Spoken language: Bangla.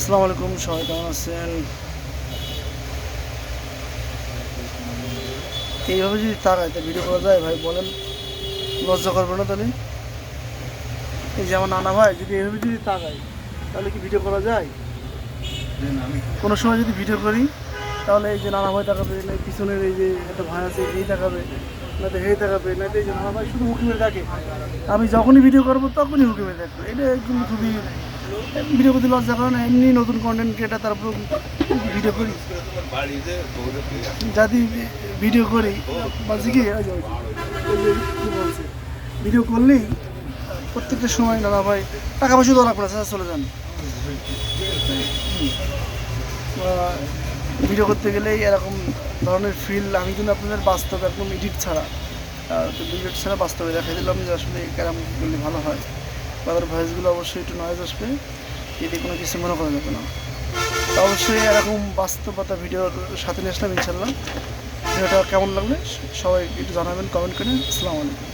আসসালামু আলাইকুম সবাই কেমন আছেন? এইভাবে যদি তাকায় তা ভিডিও করা যায়? ভাই বলেন। লজ্জা করবে না তাহলে? এই যে আমার নানা ভাই যদি এইভাবে যদি তাকায় তাহলে কি ভিডিও করা যায়? কোনো সময় যদি ভিডিও করি তাহলে এই যে নানা ভাই তাকাবে না পিছনের এই যে একটা ভাই আছে এই তাকাবে না তো হেই তাকাবে না তো এই যে নানা ভাই শুধু হুকি মেরে ডাকে আমি যখনই ভিডিও করব তখনই হুকি মেরে দেখব। এটা একদম খুবই ভিডিও করতে লজ্জা করে না, এমনি নতুন কন্টেন্ট ক্রিয়েটার তারপর ভিডিও করি। যদি ভিডিও করি বলছি কি বলছে ভিডিও করলেই প্রত্যেকটা সময় দাদা ভাই, টাকা পয়সা লাগবে না, স্যার, চলে যান। ভিডিও করতে গেলেই এরকম ধরনের ফিল আমি কিন্তু আপনাদের বাস্তব একদম এডিট ছাড়া এডিট ছাড়া বাস্তবে দেখা দিলাম যে আসলে ক্যারাম করলে ভালো হয়। তাদের ভয়েসগুলো অবশ্যই একটু নয়েজ আসবে। এতে কোনো কিছু মনে করা যাবে না। অবশ্যই এরকম বাস্তবতা ভিডিওর সাথে নিয়ে আসলাম ইনশাল্লাহ ভিডিওটা কেমন লাগলে সবাই একটু জানাবেন কমেন্ট করে। আসসালামু আলাইকুম।